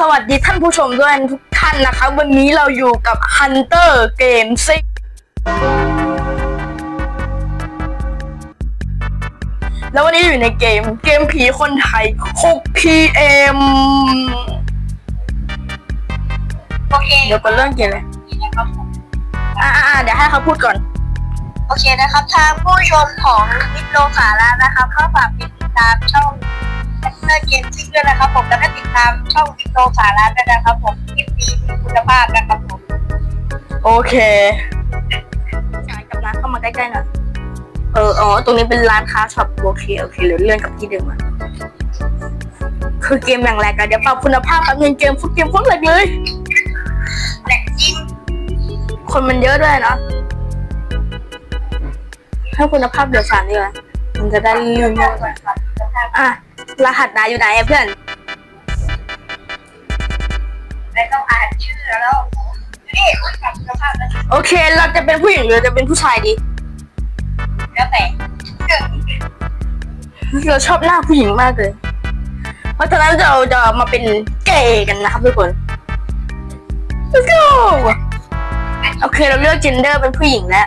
สวัสดีท่านผู้ชมด้วยทุกท่านนะครับ วันนี้เราอยู่กับ Hunter Game ซิแล้ววันนี้อยู่ในเกมเกมผีคนไทย 6 PM โอเคเดี๋ยวก็เริ่มเกมเลยนะครับผมอ่าเดี๋ยวให้เขาพูดก่อน โอเคนะครับ ทางผู้ชมของวิดโลสาระนะครับก็ฝากติดตามช่องแอค เตอร์เกมซิ่งด้วยนะครับผมแล้วก็ติดตามช่องวิดโลสาระด้วยนะครับผมคลิปนี้มีคุณภาพนะครับผมโอเคจ่ายกับร้านเข้ามาใกล้ๆหน่อยเอออ๋อตรงนี้เป็นร้านค้าช็อปโอเคโอเคเหลือเลื่อนกับที่เดิมอะคือเกมอย่างแรกอะเดี๋ยวปรับคุณภาพแป๊บนึงเกมฟุตเกมฟุตแหลกเลยแหลกจริงคนมันเยอะด้วยเนาะให้คุณภาพเดี๋ยวสามดีกว่ามันจะได้ลื่นมากกว่าอะ รหัสนายอยู่ไหนอะเพื่อนและต้องอ่านชื่อแล้วนี่คุณกับคุณภาพแล้วโอเค เราจะเป็นผู้หญิงหรือจะเป็นผู้ชายดี แล้วแต่เราชอบหน้าผู้หญิงมากเลย เพราะฉะนั้นเราจะมาเป็นเกย์กันนะครับทุกคน Let's go โอเคเราเลือก gender เป็นผู้หญิงแล้ว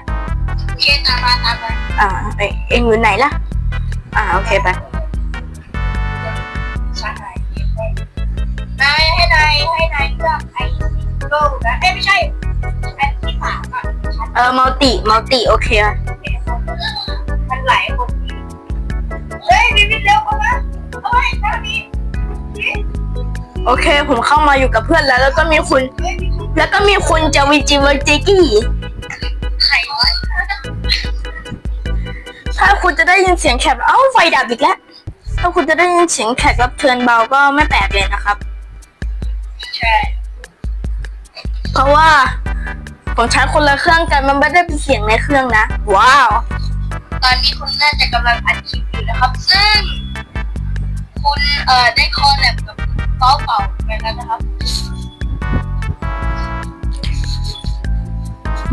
โอเคตามมาตามมาอ่าเอ้ยเอ็งอยู่ไหนล่ะ อ่าโอเคไป ใช่นายให้นายให้นายเลือกไอ้โลกนะเอ้ยไม่ใช่อันที่สามอะเออมัลติมัลติโอเคอะมันหลายคนเฮ้ยวิวิเร็วเข้ามาเอาไว้ทางนี้โอเค ผมเข้ามาอยู่กับเพื่อนแล้ว แล้วก็มีคุณเฮ้ยแล้วก็มีคุณจาวิจิวจิกี้ใครวะถ้าคุณจะได้ยินเสียงแขกเอ้าไฟดับอีกแล้ว ถ้าคุณจะได้ยินเสียงแขกรับเชิญเบาก็ไม่แปลกเลยนะครับ ใช่ เพราะว่าผมใช้คนละเครื่องกันมันไม่ได้เป็นเสียงในเครื่องนะ ว้าว ตอนนี้คุณน่าจะกำลังอัดคลิปอยู่นะครับ ซึ่ง คุณเอ่อได้คอลแลบกับเป้าเป่าไปแล้วนะครับ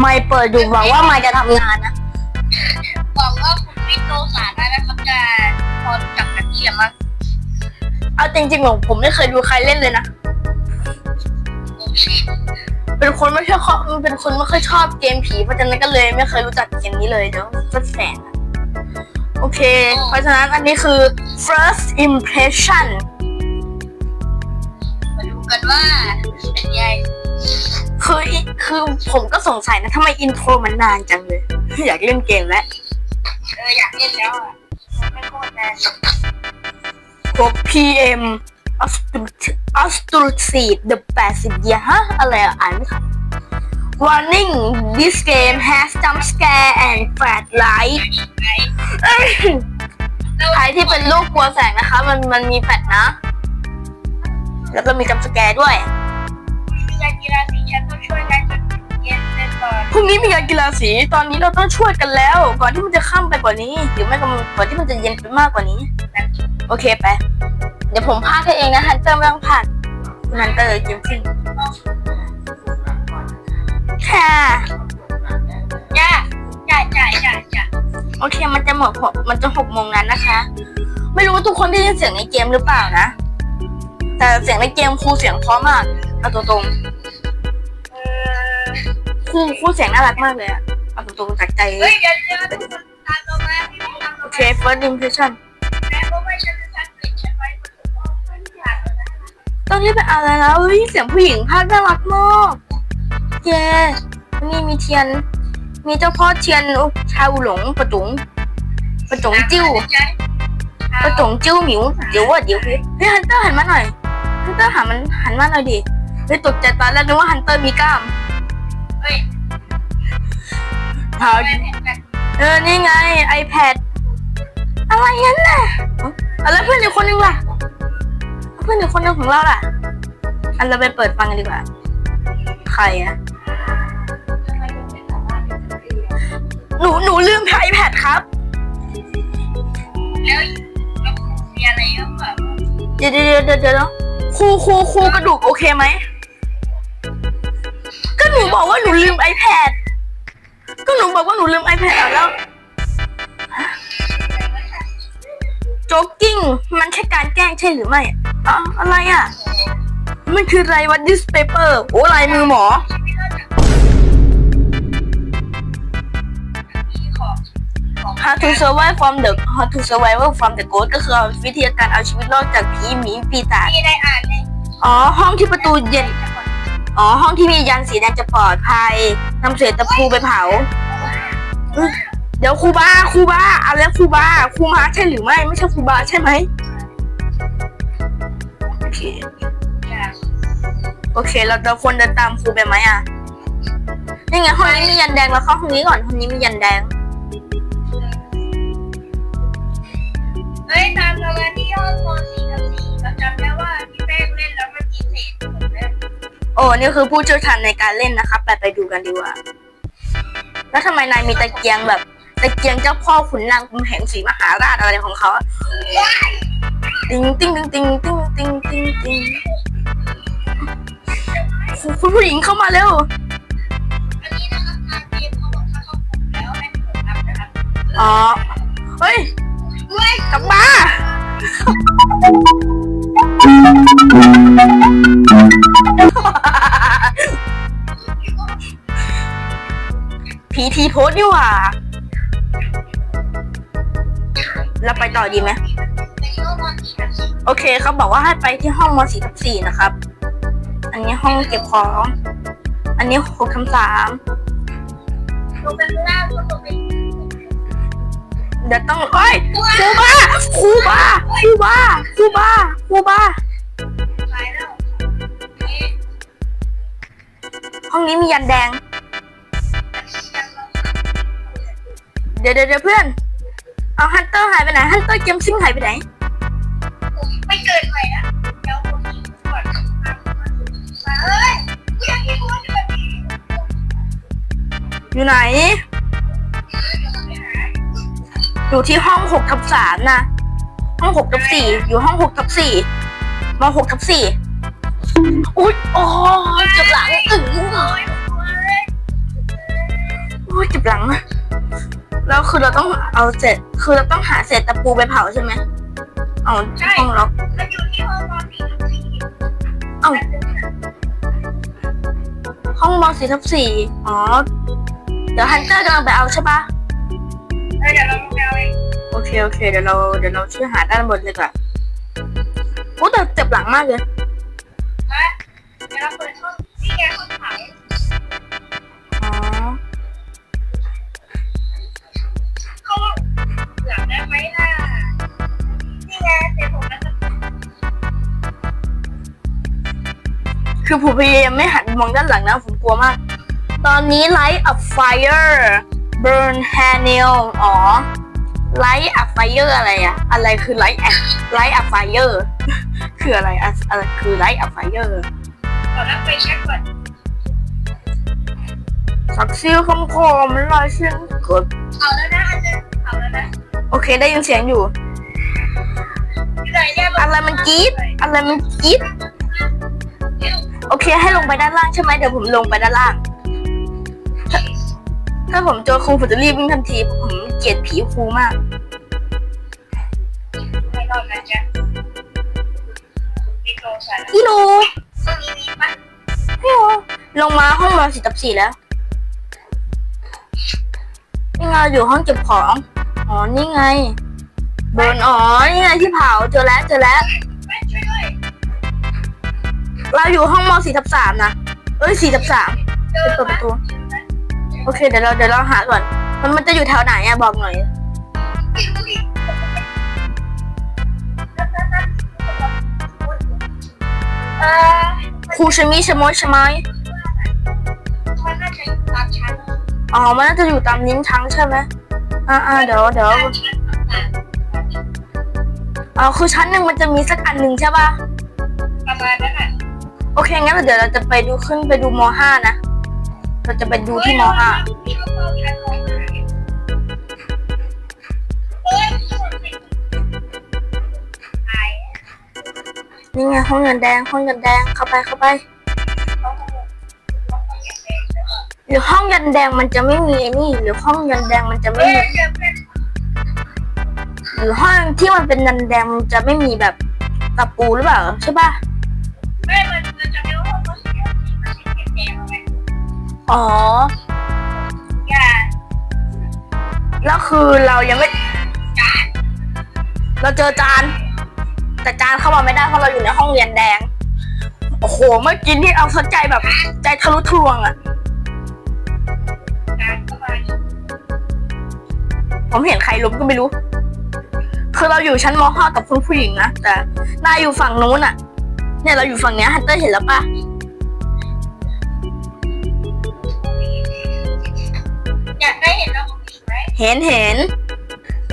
ไม่เปิดอยู่หวังว่าไม่จะทำงานนะหวังว่าคุณ วิทย์โลสารนะครับจะพอรู้จักกันที่ละมั้งเอาจริงๆผมผมไม่เคยดูใครเล่นเลยนะโอเคเป็นคนไม่ชอบเป็นคนไม่ค่อยชอบเกมผีเพราะฉะนั้นก็เลยไม่เคยรู้จักเกมนี้เลยเดี๋ยวก็แสงอะโอเค เพราะฉะนั้นอันนี้คือ first impression มาดูกันว่าเป็นยังไงคืออิคือผมก็สงสัยนะทำไมอินโทรมันนานจังเลย อยากเล่นเกมแล้ว เอออยากเล่นแล้วอะไม่โคตรแนาน6 PM Astrocid The 80 Year ฮะอะไรอะอ่านไม่ทัน Warning This game has jump scare and flashlight ใครที่เป็นลูกกลัวแสงนะคะ มันมันมีแฟลชนะ แล้วก็มีจัมสแกร์ด้วยมีการกีฬาสีฉันต้องช่วยกันจนเย็น พรุ่งนี้มีงานกีฬาสี ตอนนี้เราต้องช่วยกันแล้ว ก่อนที่มันจะค่ำไปกว่านี้ หรือไม่ก็ก่อนที่มันจะเย็นไปมากกว่านี้ โอเคไป เดี๋ยวผมพากให้เองนะฮันเตอร์ไม่ต้องพากคุณฮันเตอร์เกมขึ้นค่ะจ้าจ้าจ้าจ้าจ้าโอเค มันจะหมดหกมันจะหกโมงนั้นนะคะ ไม่รู้ว่าทุกคนได้ยินเสียงในเกมหรือเปล่านะ แต่เสียงในเกมครูเสียงเพราะมากเอาตรงๆ ครูครูเสียงน่ารักมากเลยอะเอาตรงๆจากใจ เฮ้ยเดี๋ยวเดี๋ยวตามเรามาพี่ตามเราโอมาเค first impression แม่ก็ไม่ฉันจะฉันปิดฉันไว้บนโต๊ะไม่อยากแล้วนะตอนนี้เป็นอะไรแล้วเฮ้ยเสียงผู้หญิงพากย์น่ารักมากเย้นี่มีเทียน มีเจ้าพ่อเทียนโอ้ชาวหลงประจุงประจงจิ้วประจงจิ้วหมิวเดี๋ยวว่าเดี๋ยวเฮ้ยเฮ้ยฮันเตอร์หันมาหน่อยฮันเตอร์หันมันหันมาหน่อยดิเฮ้ยตกใจตอนแรกนึกว่าฮันเตอร์มีกล้าม ฮ้ยหาแม่เห็นกันเออ นี่ไง iPad อะไรงั้นน่ะเอ้าเอาแล้วเพื่อนอีกคนนึงล่ะ เพื่อนอีกคนนึงของเราล่ะ อันเราไปเปิดฟังกันดีกว่า ใครอะหนูหนูลืม iPad ครับ แล้วแล้วมีอะไรก็แบบเดี๋ยวเดี๋ยวเดี๋ยวเดี๋ยวครูครูครูกระดูกโอเคไหม ก็หนูบอกว่าหนูลืม iPad ก็หนูบอกว่าหนูลืม iPad เอาแล้วจ็อกกิ้งมันแค่การแกล้งใช่หรือไม่อ๋ออะไรอะ มันคืออะไรวะ this paper โอ้ลายมือหมอ how to survive from the how to survive from the ghost ก็คือวิธีการเอาชีวิตรอดจากผีหมีปีศาจมีได้อ่านในอ๋อ ห้องที่ประตูเย็น อ๋อ ห้องที่มียันสีแดงจะปลอดภัยนำเศษตะปูไปเผา เดี๋ยวครูบาครูบาอะไรครูบาครูมาใช่หรือไม่ ไม่ใช่ครูบาใช่ไหมโอเคโอเค เราเราควรเดินตามครูไปไหมอะนี่ไงห้องนี้มียันแดงเราเข้าห้องนี้ก่อนห้องนี้มียันแดงเฮ้ยตามเรามาที่ห้องโมสี่กับสี่เราจำได้ว่าพี่แป้งเล่นแล้วมันมีเศษ โอ้นี่คือผู้เชี่ยวชาญในการเล่นนะครับไปไปดูกันดีกว่า แล้วทำไมนายมีตะเกียงแบบตะเกียงเจ้าพ่อขุนนางกุมแห่งศรีมหาราชอะไรของเขาติงติงติงติงติงติงติงติงคุณผู้หญิงเข้ามาเร็วอ๋อ เฮ้ยเฮ้ยกลับมา ผีทีโพสดีกว่าเราไปต่อดีไหมโอเคเขาบอกว่าให้ไปที่ห้องมสี่ทับสี่นะครับ อันนี้ห้องเก็บของ อันนี้หกทับสามเดี๋ยวต้องเอ้ยครูบาครูบาครูบาครูบาครูบา ห้องนี้มียันแดงเดี๋ยวเดี๋ยวเดี๋ยวเพื่อน เอาฮันเตอร์หายไปไหน ฮันเตอร์เกมซิงหายไปไหนผมไม่เกินไปนะเดี๋ยวผมก่อนมาเฮ้ยกูอยากกินคนแบบนี้อยู่ไหน อยู่ที่ห้องหกทับสามนะ ห้องหกทับสี่อยู่ห้องหกทับสี่มหกทับสี่ อุ้ยโอ้ยเจ็บหลังอึ๋งโอ้ยโอ้ยโอ้ยเจ็บหลังแล้วคือเราต้องเอาเศษคือเราต้องหาเศษตะปูไปเผาใช่ไหมเอาห้องล็อกมันอยู่ที่ห้องนอนสี่กับสี่เอาห้องมสี่ทับสี่อ๋อ เดี๋ยวฮันเตอร์กำลังไปเอาใช่ปะเดี๋ยวเราลงไปเอาเองโอเคโอเคเดี๋ยวเราเดี๋ยวเราช่วยหาด้านบนเลยก่อนโอ้แต่เจ็บหลังมากเลย ไงห้องขังอ๋อเข้าหลังได้ไหมล่ะนี่ไงเดี๋ยวผมจะคือผมพยายามไม่หันมองด้านหลังนะผมกลัวมาก ตอนนี้ light a fire burn handle อ๋อ light a fire อะไรอะอะไรคือ light a light a fire คืออะไรอะอะไรคือ light a fire ขอรับไปเช็คก่อนสักซิลคำคมลอยเสียงกดเอาแล้วนะอันนึงเอาแล้วนะโอเคได้ยินเสียงอยู่ที่ไหนเนี่ยอะไรมันกรี๊ดอะไรมันกรี๊ดโอเคให้ลงไปด้านล่างใช่ไหมเดี๋ยวผมลงไปด้านล่าง ถ้าถ้าผมเจอครูผมจะรีบวิ่งทันทีผมเกลียดผีครูมากไม่รอดนะจ๊ะมีโทรศัพท์พี่โน ลงมาห้องนอนสี่ตับสี่แล้วนี่ไงอยู่ห้องเก็บของ อ๋อ นี่ไงเบิร์นอ๋อ นี่ไงที่เผาเจอแล้วเจอแล้ว เราอยู่ห้องมสี่ทับสามนะ เอ้ยสี่ทับสามเปิดประตู โอเค เดี๋ยวเราเดี๋ยวเราหาก่อน มันมันจะอยู่แถวไหนอะบอกหน่อย เออ ครูชมิชะมดใช่ไหมมันน่าจะอยู่ตามชั้นอ๋อมันน่าจะอยู่ตามนิ้นชั้งใช่ไหมอ่าอ่าเดี๋ยวเดี๋ยวตามชั้นต่างอ๋อคือชั้นหนึ่งมันจะมีสักอันหนึ่งใช่ป่ะๆประมาณนั้นอะโอเคงั้นเดี๋ยวเราจะไปดูขึ้นไปดูมห้านะ เราจะไปดูที่มห้า นี่ไงห้องเงินแดง ห้องเงินแดงเข้าไปเข้าไปหรือห้องเงินแดงมันจะไม่มีไอ้นี่ หรือห้องเงินแดงมันจะไม่มีหรือห้องที่มันเป็นเงินแดงมันจะไม่มีแบบตะปูหรือเปล่าใช่ปะไม่มันมัะแอ๋อแล้วคือเรายังไม่ เราเจอจาน แต่จานเข้ามาไม่ได้เพราะเราอยู่ในห้องเรียนแดง โอ้โห เมื่อกี้นี่เอาสนใจแบบ ใจทะลุทะลวงอะการเข้ามาผมเห็นใครล้มก็ไม่รู้ คือเราอยู่ชั้นม .5 กับคุณผู้หญิงนะ แต่นายอยู่ฝั่งนู้นอะเนี่ยเราอยู่ฝั่งเนี้ยฮันเตอร์เห็นแล้วปะอยากได้เห็นน้องผู้หญิงไหมเห็นเห็น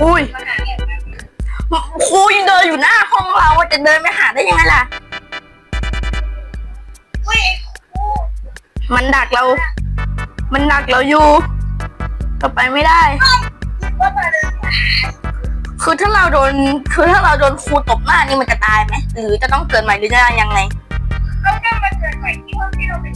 อุ้ยมาหาเนี่ย ครูยังเดินอยู่หน้าห้องเราอะจะเดินไปหาได้ยังไงล่ะ เฮ้ยมันดักเรา มันดักเราอยู่เราไปไม่ได้ ก็มาเลยคือถ้าเราโดน คือถ้าเราโดนครูตบหน้านี่มันจะตายไหมหรือจะต้องเกิดใหม่หรือจะยังไง ก็แค่มาเกิดใหม่ที่ห้องที่เราเป็น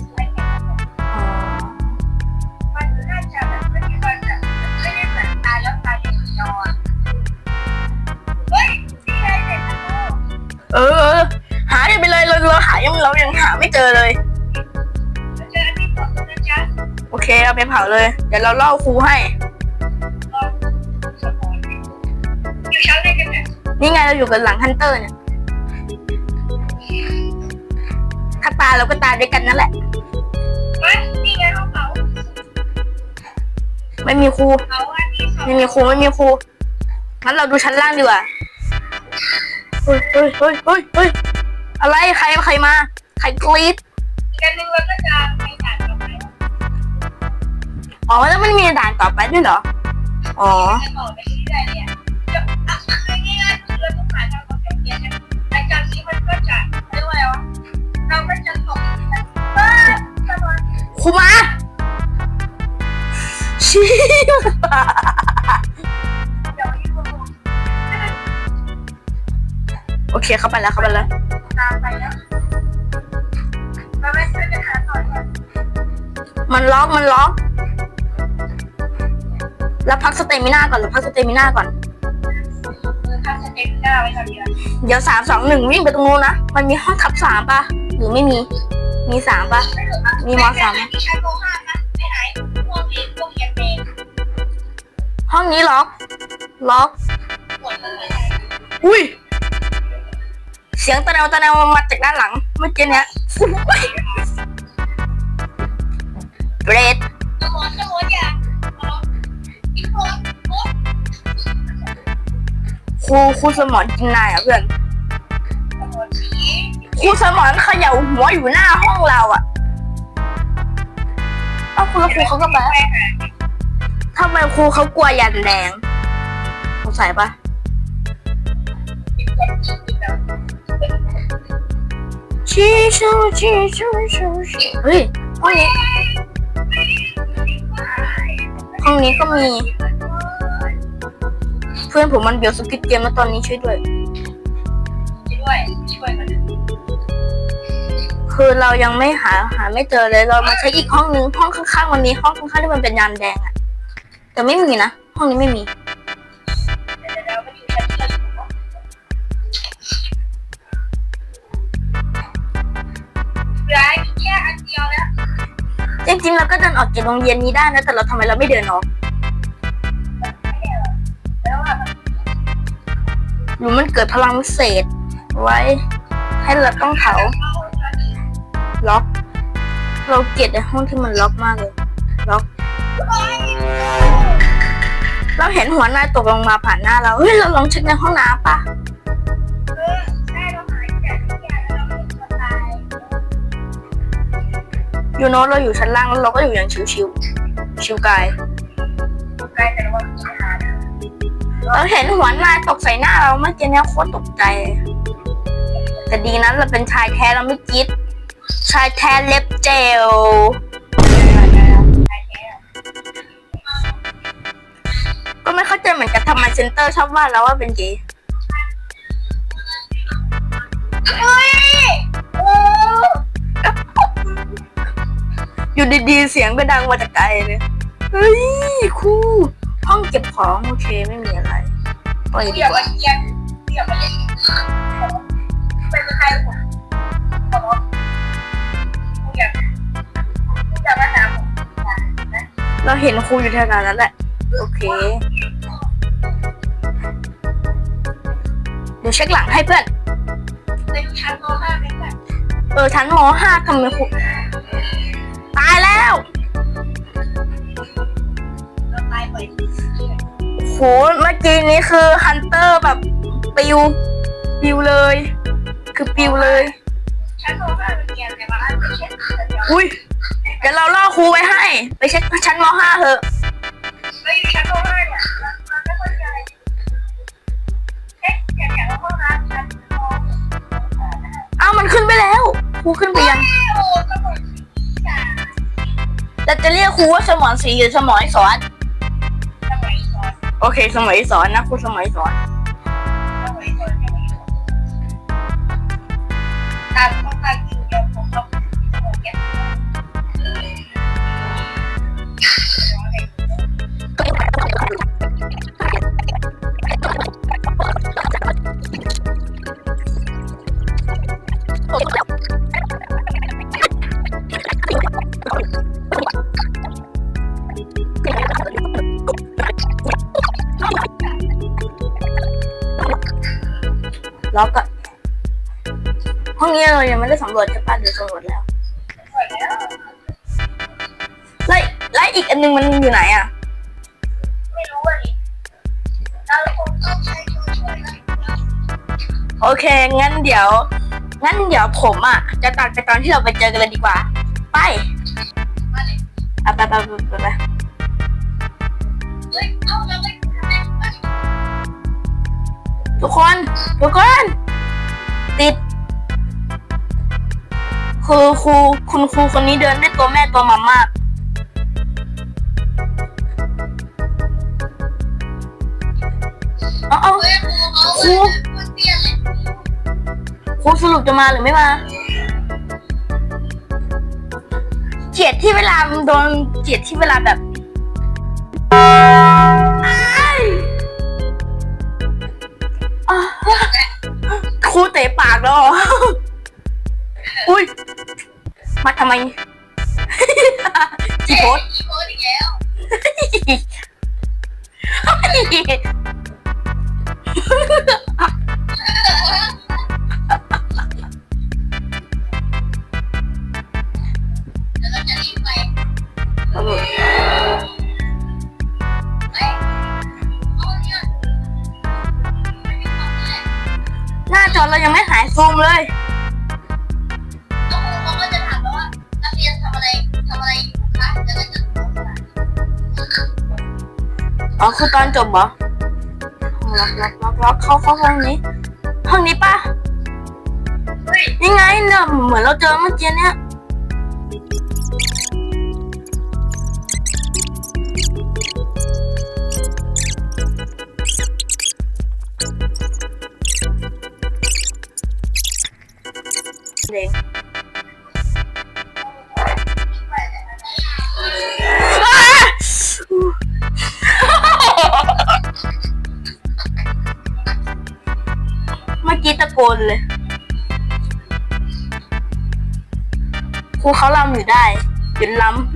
ายังเรายังหาไม่เจอเลย โอเคเอาไปเผาเลย เดี๋ยวเราเล่าครูให้ นี่ไงเราอยู่กันหลังฮันเตอร์เนี่ยถ้าตายเราก็ตายด้วยกันนั่นแหละไม่มีครูไม่มีครูไม่มีครูงั้นเราดูชั้นล่างดีกว่าเฮ้ยเฮ้ยเฮ้ยเฮ้ย อะไรใครใครมาใครกรี๊ดอีกอันหนึ่งเราก็จะไปด่านต่อไปอ๋อแล้วมันมีด่านต่อไปด้วยเหรออ๋อจะต่อไปเรื่อยๆเนี่ยจะอะคือง่ายๆคือเราต้องหาทางออกจากเรียนนะรายการนี้มันก็จะเรียกว่าอะไรวะเราก็จะส่งบ้านตลอดครูมาชี้เดี๋ยวนี้ครูโอเคเข้าไปแล้วเข้าไปแล้วตา มไปแล้วเราไม่ช่วยกันหาต่อก่อนมันล็อกมันล็อกแล้วพักสเตมิน่าก่อนเราพักสเตมิน่าก่อนมือข้างสเต็ปหน้าไว้ก่อนเดียวเดี๋ยวสามสองหนึ่งวิ่งไปตรงนู้นนะ มันมีห้องทับสามปะหรือไม่มี มีสามปะมีมสามไหมมีชั้นมห้านะไม่หายพวกเรียนพวกเรียนเองห้องนี้ล็อก ล็อกหมดเลยอุ้ยเสียงตะแนวตะแนวมาจากด้านหลัง เมื่อกี้เนี้ยเรดครูครูสมอนกินนายอะเพื่อนครูสมอนเขย่าหัวอยู่หน้าห้องเราอะเอ้าครูแล้วครูเขาก็ไปไปหาทำไมครูเขากลัวยันแดงสงสัยปะ ชิชูชิชูชูชิเฮ้ยห้องนี้ห้องนี้ก็มี เพื่อนผมมันเบียวสกิทเกมแล้วตอนนี้ช่วยด้วยช่วยช่วยมันคือเรายังไม่หาหาไม่เจอเลยเรามาใช้อีกห้องนึงห้องข้างๆวันนี้ห้องข้างๆที่มันเป็นยานแดงอะแต่ไม่มีนะห้องนี้ไม่มี เราก็เดินออกจากโรงเรียนนี้ได้นะ แต่เราทำไมเราไม่เดินออก หรือมันเกิดพลังเศษ ไว้ ให้เราต้องเผาล็อก เราเกลียดไอ้ห้องที่มันล็อกมากเลย ล็อก เราเห็นหัวนายตกลงมาผ่านหน้าเรา เฮ้ย เราลองเช็คในห้องน้ำปะ ยูโนตเราอยู่ชั้นล่างแล้วเราก็อยู่อย่างชิวๆชิวกายกลายเป็นว่ามีปัญหานะเราเห็นหัวนายตกใส่หน้าเราเมื่อกี้เนี่ยโคตรตกใจ แต่ดีนั้นเราเป็นชายแท้เราไม่คิด ชายแท้เล็บเจลก็ไม่เข้าใจเหมือนกันทำไมเซนเตอร์ชอบว่าเราว่าเป็นเกย์ อยู่ดีๆเสียงก็ดังมาจากไกลเลยเฮ้ยครูห้องเก็บของโอเคไม่มีอะไรปล่อยดีเดี๋ยวกมาว่าเทียนเดี๋ยวมาเล่นเป็นใครผมผมอยากอยากมาหาผมนะเราเห็นครูอยู่แถวนั้นแหละโอเค เดี๋ยวเช็คหลังให้เพื่อน ในชั้นม .5 ไหมแบบ เออชั้นมห้าทำไมครู ตายแล้วเราตายบ่อยที่สุดเลยโหเมื่อกี้นี้คือฮันเตอร์แบบปิวปิวเลย คือปิวเลยชั้นม .5 เป็นเกมแต่ว่าไม่ใช่เดี๋ยวอุ้ยเดี๋ยวเราล่อครูไว้ให้ ไปเช็คชั้นมห้าเถอะเราอยู่ชั้นม .5 เนี่ยเราเราไม่ค่อยเจออะไรเอ๊ะอย่างอย่างห้องน้ำชั้นมเอ้ามันขึ้นไปแล้วครูขึ้นไปยังโอ้สมุดจ้า แต่จะเรียกครูว่าสมอนสีหรือสมอยสอนสมัยสอนโอเค สมอยสอนนะครูสมอยสอนสมัยสอนยังไม่อยู่ตา ล็อกอะห้องนี้เรายังไม่ได้สำรวจใช่ปะเดี๋ยวสำรวจแล้วไล่ไล่อีกอันนึงมันอยู่ไหนอะไม่รู้อะดิเราคงต้องใช้ตัวช่วยนะโอเค งั้นเดี๋ยว งั้นเดี๋ยวผมอะจะตัดไปตอนที่เราไปเจอกันเลยดีกว่า ไปมาเลยอะไปไปไปไป ทุกคนทุกคนติดคือครูคุณครูคนนี้เดินด้ตัวแม่ตัวมามาก เอาเอาครูครูสรุปจะมาหรือไม่มาเกลียดที่เวลาโดนเกลียดที่เวลาแบบ อ๋อคือตอนจบเหรอล็อกล็อกล็อกล็อกเข้าเข้าห้องนี้ ห้องนี้ปะเฮ้ยนี่ไงเนี่ยเหมือนเราเจอเมื่อกี้เนี่ย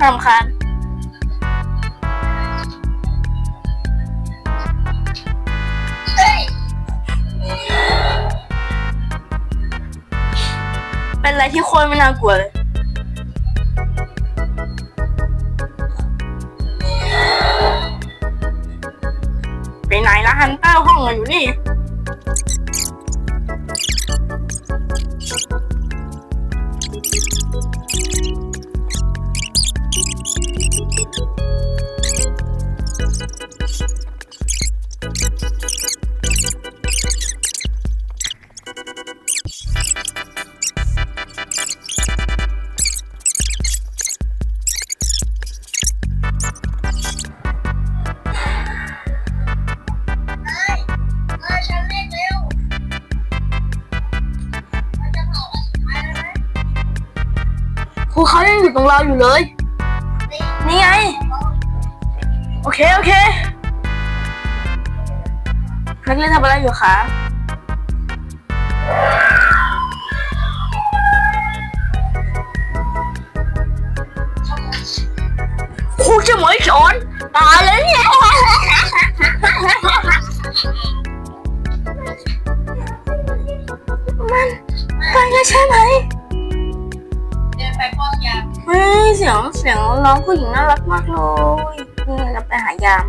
นำคาญเฮ้ยเป็นอะไรที่โคตรไม่น่ากลัวเลยไปไหนละฮันเตอร์ห้องเราอยู่นีู่เขายังอยู่ตรงเราอยู่เลย นี่ไง โอเค โอเคนักเรียนทำอะไรอยู่คะครูใช่ไหมสอนตายแล้วเนี่ยมันไปแล้วใช่ไหม ไปป้อมยามเฮ้ยเสียงเสียงร้องผู้หญิงน่ารักมากเลยนี่เราไปหายาม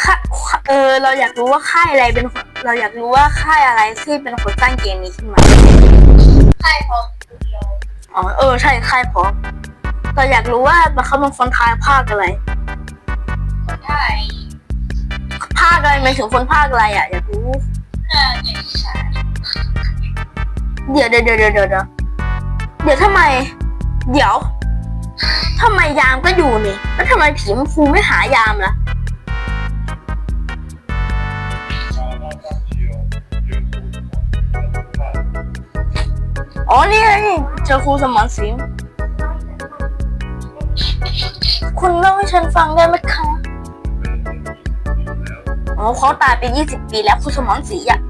ค่ะเออ เราอยากรู้ว่าค่ายอะไรเป็นคนเราอยากรู้ว่าค่ายอะไรที่เป็นคนสร้างเกมนี้ขึ้นมาค่ายพร้อมสตูดิโออ๋อเออใช่ค่ายพร้อมเราอยากรู้ว่าเขาเป็นคนทายภาคอะไรคนไทยภาคอะไรหมายถึงคนภาคอะไรอะอยากรู้น่าจะอีสาน เดี๋ยวเดี๋ยวเดี๋ยวเดี๋ยวเดี๋ยวเดี๋ยวทำไม เดี๋ยวทำไมยามก็อยู่นี่แล้วทำไมผีมันฟูไม่หายามล่ะอ๋อนี่ไงเจอครูสมอนสิงคุณเล่าให้ฉันฟังได้ไหมคะอ๋อเขาตายไปยี่สิบปีแล้วครูสมอนศรีอะ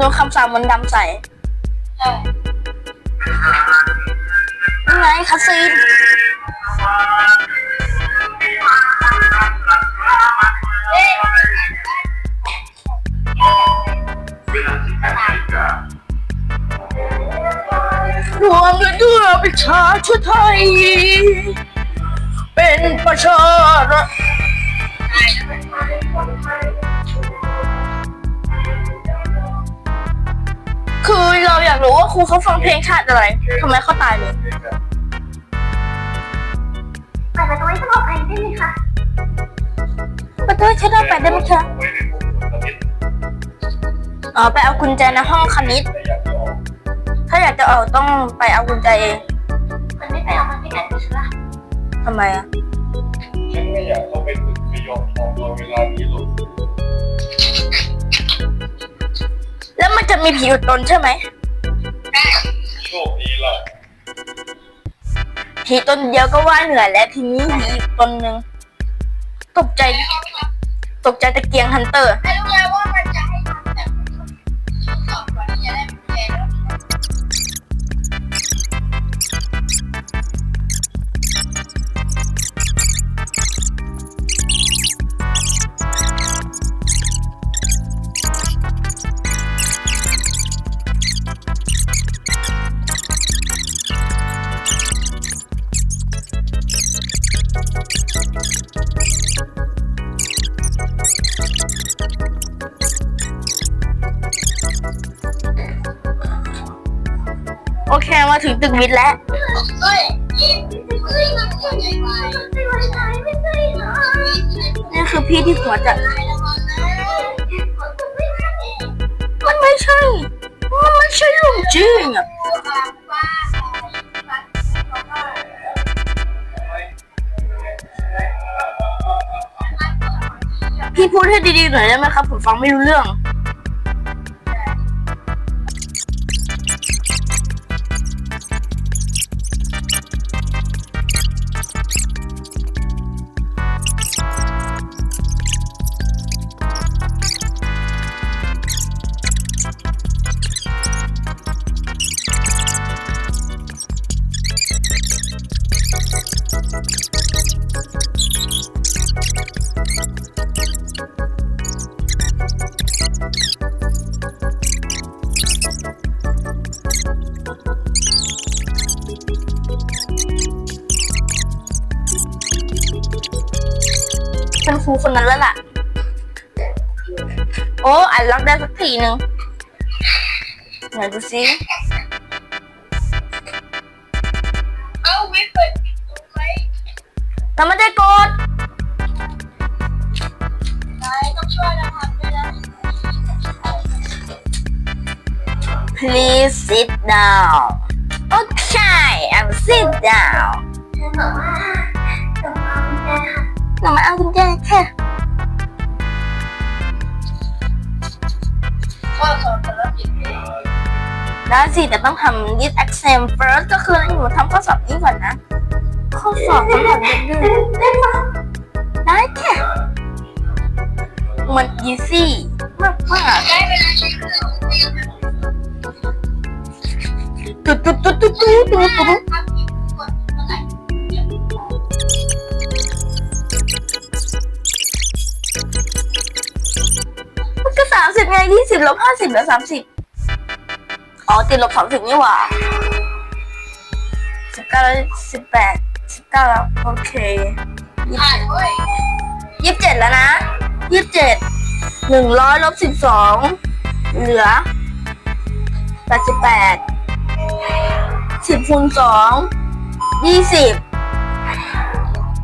โดนคำสาปมนต์ดำใส่ใช่ยังไงคาซีนเอ๊ะรวมกันด้วยประชาชนไทย เป็นประชารัฐ ครูเขาฟังเพลงชาติอะไรทำไมเขาตายเลยเปิดประตูให้สงบภัยได้ไหมคะประตูฉันได้ไปได้ไหมคะอ๋อไปเอากุญแจในห้องคณิต ถ้าอยากจะออกต้องไปเอากุญแจเองมันไม่ไปเอามันไม่กันใช่ไหมทำไมอะฉันไม่อยากเข้าไปตึกไม่ยอมทองรอเวลานี้หรอกแล้วมันจะมีผีอุดตนใช่ไหม โชคดีละผีตนเดียวก็ว่าเหนื่อยแล้วทีนี้ผีอีกตนหนึ่งตกใจ ตกใจตะเกียงฮันเตอร์ไม่รู้แล้ว วิทย์แล้วนี่คือพี่ที่หัวจะมันไม่ใช่ มันไม่ใช่เรื่องจริงอะพี่พูดให้ดีๆหน่อยได้ไหมครับ ผมฟังไม่รู้เรื่อง เป็นครูคนนั้นแล้วล่ะ โอ้อันล็อกได้สักทีหนึ่งไหนดูซิ ได้สิแต่ต้องทำ this exam first ก็คือหนูทำข้อสอบนี้ก่อนนะ ข้อสอบต้องทำดื้อๆได้ค่ะมัน easy มากมากได้เวลาใช้เครื่องตุ๊ดตุ๊ดตุ๊ดตุ๊ดตุ๊ดตุ๊ดตุ๊ดก็สามสิบไงยี่สิบลบห้าสิบเหลือสามสิบ อ๋อติดลบสามสิบนี่หว่าสิบเก้าสิบแปดสิบเก้าแล้วโอเคยี่สิบเว้ยยี่สิบเจ็ดแล้วนะยี่สิบเจ็ดหนึ่งร้อยลบสิบสองเหลือแปดสิบแปดสิบคูณสองยี่สิบ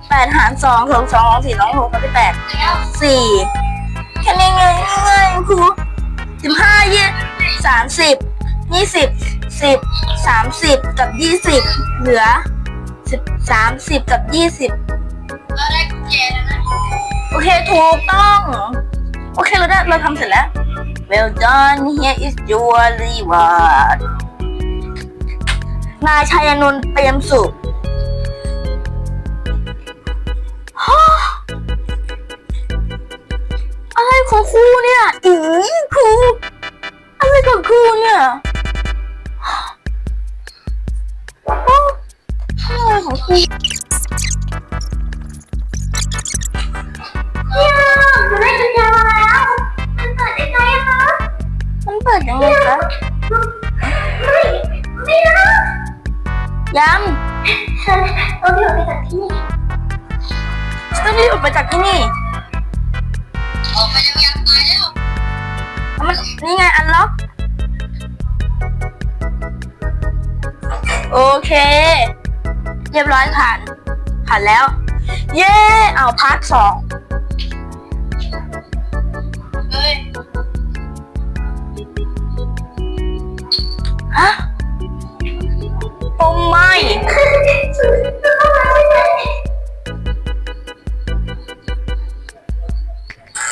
แปดหารสองสองสองสี่สองหกสิบแปดสี่แค่นี้ไงง่ายๆครูสิบห้ายี่สามสิบ ยี่สิบสิบสามสิบกับยี่สิบเหลือสิบสามสิบกับยี่สิบเราได้กุญแจแล้วนะ โอเค ถูกต้อง โอเค เราได้ เราทำเสร็จแล้ว Well done here is your reward นายชัยนนท์เปรมสุขอะไรของครูเนี่ยอีครู อะไรของครูเนี่ย อะไรของครูเนี่ยเราได้กุญแจมาแล้วมันเปิดได้ไงอะคะมันเปิดยังไงคะไม่ไม่นะยังฉันต้องเดินไปจากที่นี่ฉันต้องรีบออกไปจากที่นี่ออกไปยังยังตายแล้วมันนี่ไงอันล็อกโอเค เรียบร้อยผ่านผ่านแล้ว เย้เอาพาร์ทสองฮะโอ้ไม่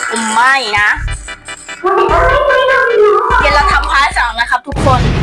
โอไม่นะ เดี๋ยวเราทำพาร์ทสองนะครับทุกคน